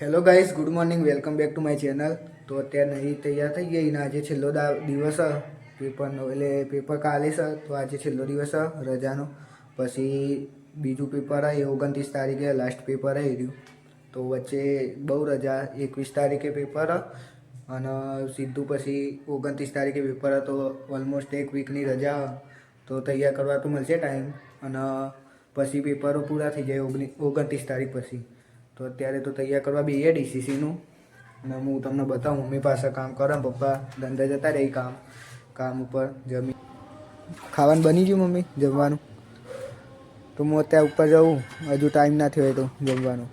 Hello guys good morning welcome back to my channel તો અત્યારે નહીં તૈયાર થઈ ગઈ ને આજે છેલ્લો દિવસ પેપરનો એટલે પેપર કાલે છે, તો આજે છેલ્લો દિવસ રજાનો. પછી બીજું પેપર એ ઓગણત્રીસ તારીખે લાસ્ટ પેપર આવી રહ્યું. તો વચ્ચે બહુ રજા, એકવીસ તારીખે પેપર અને સીધું પછી ઓગણત્રીસ તારીખે પેપર હતો ઓલમોસ્ટ એક વીકની રજા તો તૈયાર કરવા તો મળશે ટાઈમ અને પછી પેપરો પૂરા થઈ જાય ઓગણી ઓગણત્રીસ તારીખ પછી. તો અત્યારે તો તૈયાર કરવા બેહીએ ડીસીસીનું અને હું તમને બતાવું મમ્મી પાસે કામ કરે પપ્પા ધંધે જતા રહી કામ કામ ઉપર જમી. ખાવાનું બની ગયું મમ્મી જમવાનું? તો હું અત્યારે ઉપર જવું હજુ ટાઈમ ના થયો હોય તો જમવાનો.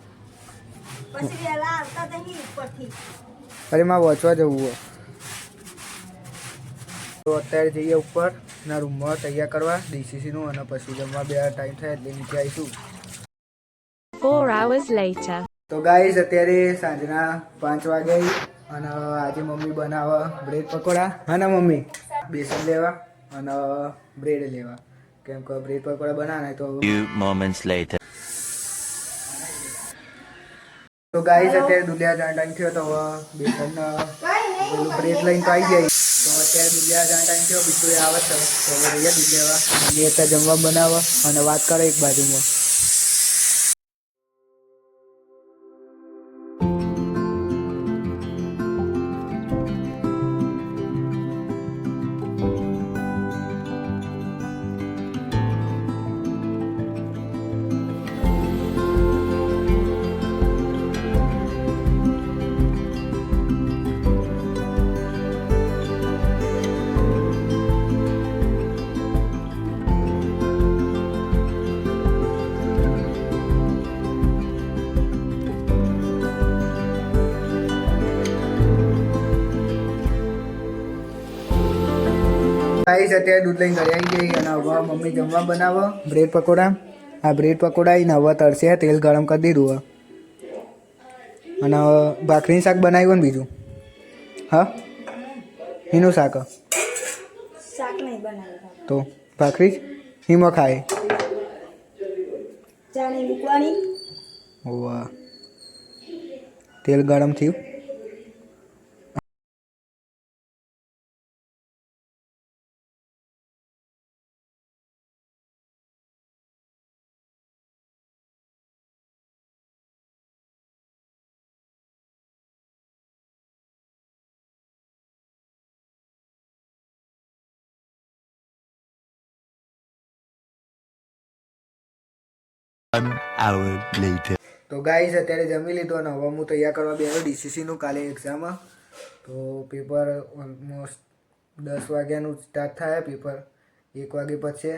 અરે મારે વાંચવા જવું હોય. તો અત્યારે જઈએ ઉપર ના રૂમમાં તૈયાર કરવા ડીસીસીનું અને પછી જમવા બે ટાઈમ થાય એટલે નીચે આવીશું. Four hours later. તો ગાઈઝ અત્યારે સાંજના પાંચ વાગે અને આજે મમ્મી બનાવવા બ્રેડ પકોડા. હા મમ્મી? બેસન લેવા અને બ્રેડ લેવા. કેમ કે બ્રેડ પકોડા બનાવવાના તો few moments later. તો ગાઈઝ અત્યારે દુલિયા જાણ થયો તો બેસન પેલું બ્રેડ લઈને તો આવી જાય. તો અત્યારે દુલિયા જાણ ટાઈમ થયો બીજું આવે છે. તો મમ્મી જમવા બનાવે અને વાત કરે એક બાજુમાં. ગાઈસ અત્યારે દૂધ લઈને ઘરે આવી ગઈ અને હવે મમ્મી જમવા બનાવો. બ્રેડ પકોડા. આ બ્રેડ પકોડા એ હવે તળશે તેલ ગરમ કરી દીધું હવે અને ભાખરીનું શાક બનાવ્યું ને બીજું? હા? એનું શાક? શાક નહીં બનાવતા તો ભાખરી હિમો ખાય. ચાણી મૂકવાની. તેલ ગરમ થયું? તો ગાઈઝ અત્યારે જમી લીધો અને હવે હું તૈયાર કરવા બેઠો ડીસીસીનું કાલે એક્ઝામ તો પેપર ઓલમોસ્ટ દસ વાગ્યાનું સ્ટાર્ટ થાય પેપર એક વાગે પછી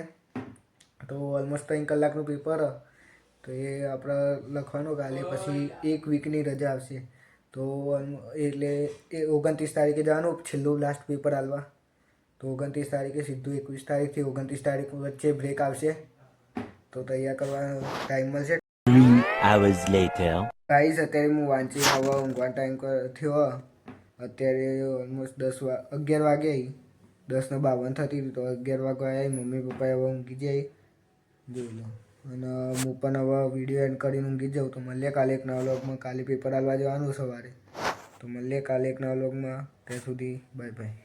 તો ઓલમોસ્ટ ત્રણ કલાકનું પેપર તો એ આપણે લખવાનું, કાલે પછી એક વીકની રજા આવશે. તો એટલે એ ઓગણત્રીસ તારીખે જવાનું, છેલ્લું લાસ્ટ પેપર હાલવા તો ઓગણત્રીસ તારીખે સીધું એકવીસ તારીખથી ઓગણત્રીસ તારીખ વચ્ચે બ્રેક આવશે. તો તૈયાર કરવાનો ટાઈમ મળશે. Hours later. ગાઈસ અત્યારે હું વાંચી હવે ઊંઘવાનો ટાઈમ થયો. અત્યારે ઓલમોસ્ટ દસ અગિયાર વાગે આવી દસને બાવન થતી હતી તો અગિયાર વાગે આવી મમ્મી પપ્પા હવે ઊંઘી જાય જોઈ લો. અને હું પણ હવે વીડિયો એન્ડ કરીને ઊંઘી જાઉં. તો મળીએ કાલે એક નવા વ્લોગમાં કાલે પેપર આવવા જવાનું સવારે. તો મળીએ કાલે એક નવા વ્લોગમાં. ત્યાં સુધી બાય બાય